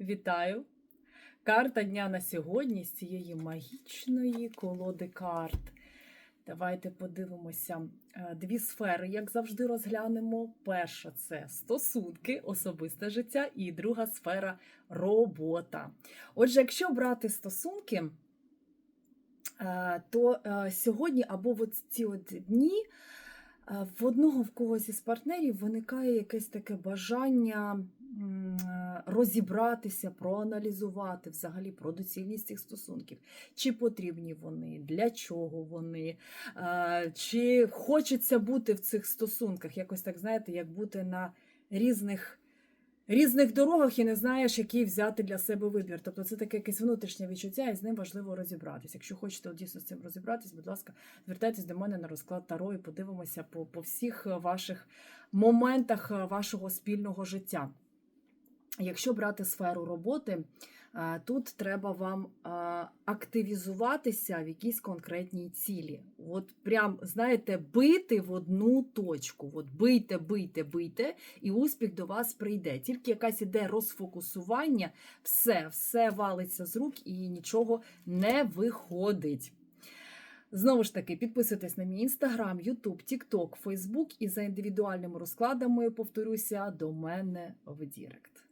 Вітаю! Карта дня на сьогодні з цієї магічної колоди карт. Давайте подивимося е, дві сфери, як завжди, розглянемо. Перша це стосунки, особисте життя, і друга сфера робота. Отже, якщо брати стосунки, е, то е, сьогодні або в ці от дні в одного в когось із партнерів виникає якесь таке бажання розібратися, проаналізувати взагалі про доцільність цих стосунків. Чи потрібні вони, для чого вони, чи хочеться бути в цих стосунках, якось так, знаєте, як бути на різних. Різних дорогах і не знаєш, який взяти для себе вибір. Тобто це таке якесь внутрішнє відчуття, і з ним важливо розібратися. Якщо хочете дійсно з цим розібратись, будь ласка, звертайтесь до мене на розклад Таро і подивимося по, по всіх ваших моментах вашого спільного життя. Якщо брати сферу роботи, е, тут треба вам е, активізуватися в якійсь конкретній цілі. От прям, знаєте, бити в одну точку. От бийте, бийте, бийте, і успіх до вас прийде. Тільки якась іде розфокусування, все, все валиться з рук і нічого не виходить. Знову ж таки, підписуйтесь на мій інстаграм, Ютуб, Тікток, Фейсбук і за індивідуальними розкладами, повторюся, до мене в Дірект.